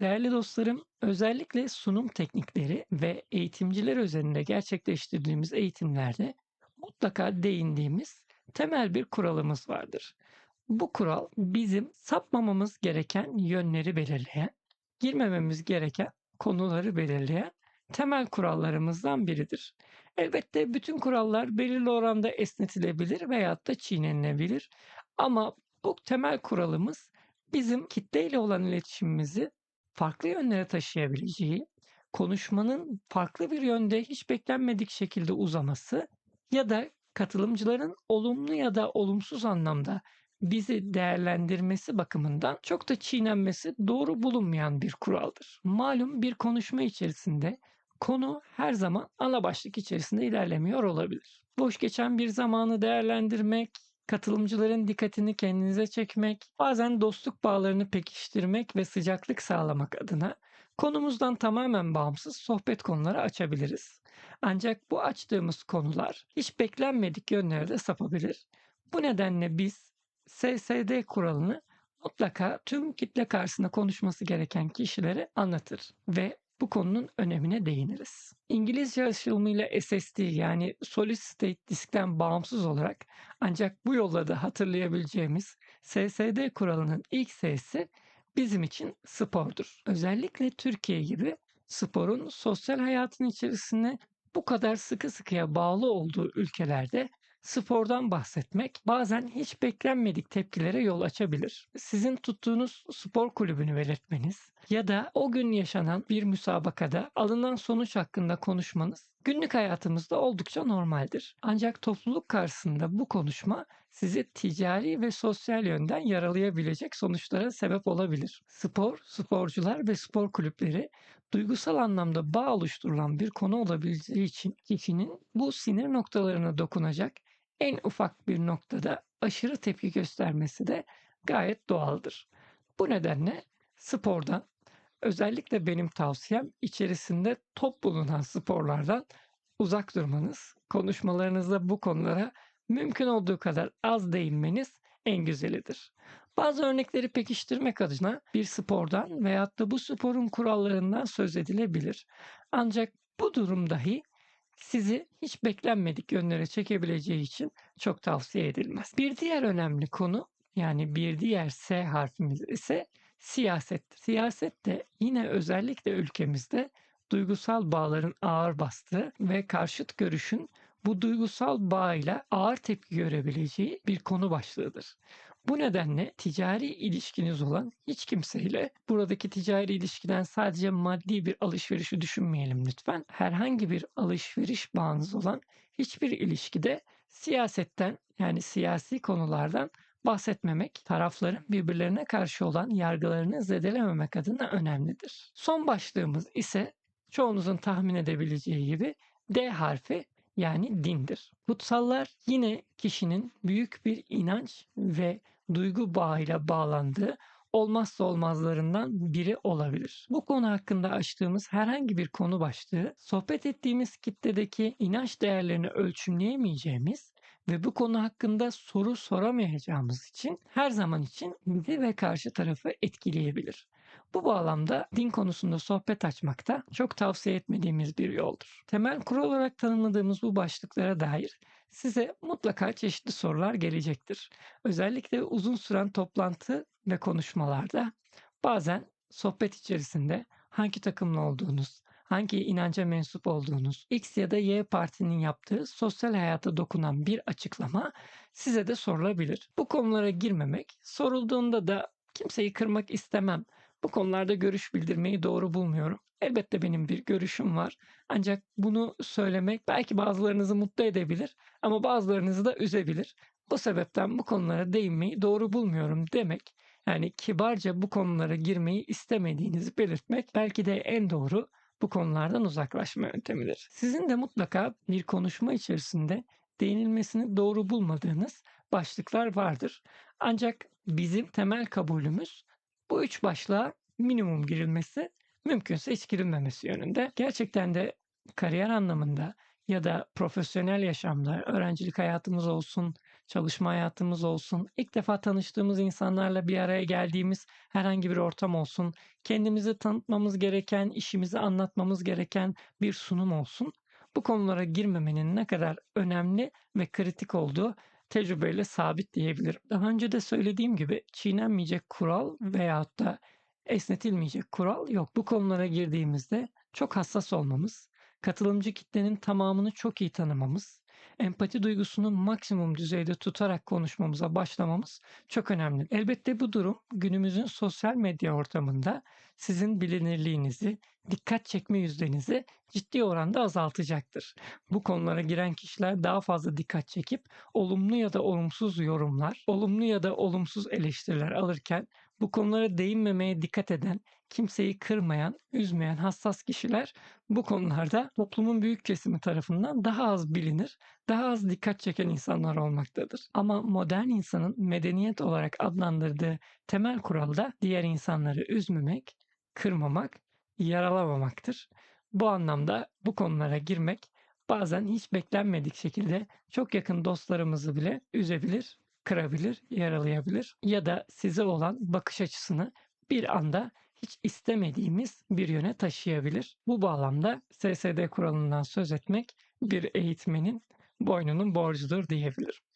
Değerli dostlarım, özellikle sunum teknikleri ve eğitimciler üzerinde gerçekleştirdiğimiz eğitimlerde mutlaka değindiğimiz temel bir kuralımız vardır. Bu kural bizim sapmamamız gereken yönleri belirleyen, girmememiz gereken konuları belirleyen temel kurallarımızdan biridir. Elbette bütün kurallar belirli oranda esnetilebilir veyahut da çiğnenilebilir. Ama bu temel kuralımız bizim kitleyle olan iletişimimizi farklı yönlere taşıyabileceği, konuşmanın farklı bir yönde hiç beklenmedik şekilde uzaması ya da katılımcıların olumlu ya da olumsuz anlamda bizi değerlendirmesi bakımından çok da çiğnenmesi doğru bulunmayan bir kuraldır. Malum bir konuşma içerisinde konu her zaman ana başlık içerisinde ilerlemiyor olabilir. Boş geçen bir zamanı değerlendirmek, katılımcıların dikkatini kendinize çekmek, bazen dostluk bağlarını pekiştirmek ve sıcaklık sağlamak adına konumuzdan tamamen bağımsız sohbet konuları açabiliriz. Ancak bu açtığımız konular hiç beklenmedik yönlere de sapabilir. Bu nedenle biz SSD kuralını mutlaka tüm kitle karşısında konuşması gereken kişilere anlatır ve bu konunun önemine değiniriz. İngilizce açılımıyla SSD yani Solid State Disk'ten bağımsız olarak ancak bu yolla da hatırlayabileceğimiz SSD kuralının ilk S'si bizim için spordur. Özellikle Türkiye gibi sporun sosyal hayatın içerisinde bu kadar sıkı sıkıya bağlı olduğu ülkelerde spordan bahsetmek bazen hiç beklenmedik tepkilere yol açabilir. Sizin tuttuğunuz spor kulübünü belirtmeniz ya da o gün yaşanan bir müsabakada alınan sonuç hakkında konuşmanız günlük hayatımızda oldukça normaldir. Ancak topluluk karşısında bu konuşma sizi ticari ve sosyal yönden yaralayabilecek sonuçlara sebep olabilir. Spor, sporcular ve spor kulüpleri duygusal anlamda bağ oluşturulan bir konu olabileceği için kişinin bu sinir noktalarına dokunacak en ufak bir noktada aşırı tepki göstermesi de gayet doğaldır. Bu nedenle spordan özellikle benim tavsiyem içerisinde top bulunan sporlardan uzak durmanız, konuşmalarınızda bu konulara mümkün olduğu kadar az değinmeniz en güzelidir. Bazı örnekleri pekiştirmek adına bir spordan veyahut da bu sporun kurallarından söz edilebilir. Ancak bu durum dahi sizi hiç beklenmedik yönlere çekebileceği için çok tavsiye edilmez. Bir diğer önemli konu yani bir diğer S harfimiz ise siyasettir. Siyaset de yine özellikle ülkemizde duygusal bağların ağır bastığı ve karşıt görüşün bu duygusal bağıyla ağır tepki görebileceği bir konu başlığıdır. Bu nedenle ticari ilişkiniz olan hiç kimseyle buradaki ticari ilişkiden sadece maddi bir alışverişi düşünmeyelim lütfen. Herhangi bir alışveriş bağınız olan hiçbir ilişkide siyasetten yani siyasi konulardan bahsetmemek, tarafların birbirlerine karşı olan yargılarını zedelememek adına önemlidir. Son başlığımız ise çoğunuzun tahmin edebileceği gibi D harfi yani dindir. Kutsallar yine kişinin büyük bir inanç ve duygu bağıyla bağlandığı olmazsa olmazlarından biri olabilir. Bu konu hakkında açtığımız herhangi bir konu başlığı sohbet ettiğimiz kitledeki inanç değerlerini ölçümleyemeyeceğimiz ve bu konu hakkında soru soramayacağımız için her zaman için bizi ve karşı tarafı etkileyebilir. Bu bağlamda din konusunda sohbet açmakta çok tavsiye etmediğimiz bir yoldur. Temel kural olarak tanımladığımız bu başlıklara dair size mutlaka çeşitli sorular gelecektir. Özellikle uzun süren toplantı ve konuşmalarda bazen sohbet içerisinde hangi takımlı olduğunuz, hangi inanca mensup olduğunuz, X ya da Y partinin yaptığı sosyal hayata dokunan bir açıklama size de sorulabilir. Bu konulara girmemek, sorulduğunda da kimseyi kırmak istemem. Bu konularda görüş bildirmeyi doğru bulmuyorum. Elbette benim bir görüşüm var. Ancak bunu söylemek belki bazılarınızı mutlu edebilir ama bazılarınızı da üzebilir. Bu sebepten bu konulara değinmeyi doğru bulmuyorum demek yani kibarca bu konulara girmeyi istemediğinizi belirtmek belki de en doğru bu konulardan uzaklaşma yöntemidir. Sizin de mutlaka bir konuşma içerisinde değinilmesini doğru bulmadığınız başlıklar vardır. Ancak bizim temel kabulümüz bu üç başlığa minimum girilmesi, mümkünse hiç girilmemesi yönünde. Gerçekten de kariyer anlamında ya da profesyonel yaşamda, öğrencilik hayatımız olsun, çalışma hayatımız olsun, ilk defa tanıştığımız insanlarla bir araya geldiğimiz herhangi bir ortam olsun, kendimizi tanıtmamız gereken, işimizi anlatmamız gereken bir sunum olsun. Bu konulara girmemenin ne kadar önemli ve kritik olduğu tecrübeyle sabit diyebilirim. Daha önce de söylediğim gibi çiğnenmeyecek kural veyahut da esnetilmeyecek kural yok. Bu konulara girdiğimizde çok hassas olmamız, katılımcı kitlenin tamamını çok iyi tanımamız, empati duygusunu maksimum düzeyde tutarak konuşmamıza başlamamız çok önemli. Elbette bu durum günümüzün sosyal medya ortamında sizin bilinirliğinizi, dikkat çekme yüzdenizi ciddi oranda azaltacaktır. Bu konulara giren kişiler daha fazla dikkat çekip olumlu ya da olumsuz yorumlar, olumlu ya da olumsuz eleştiriler alırken bu konulara değinmemeye dikkat eden, kimseyi kırmayan, üzmeyen hassas kişiler bu konularda toplumun büyük kesimi tarafından daha az bilinir, daha az dikkat çeken insanlar olmaktadır. Ama modern insanın medeniyet olarak adlandırdığı temel kural da diğer insanları üzmemek, kırmamak, yaralamamaktır. Bu anlamda bu konulara girmek bazen hiç beklenmedik şekilde çok yakın dostlarımızı bile üzebilir, kırabilir, yaralayabilir ya da size olan bakış açısını bir anda hiç istemediğimiz bir yöne taşıyabilir. Bu bağlamda SSD kuralından söz etmek bir eğitmenin boynunun borcudur diyebilirim.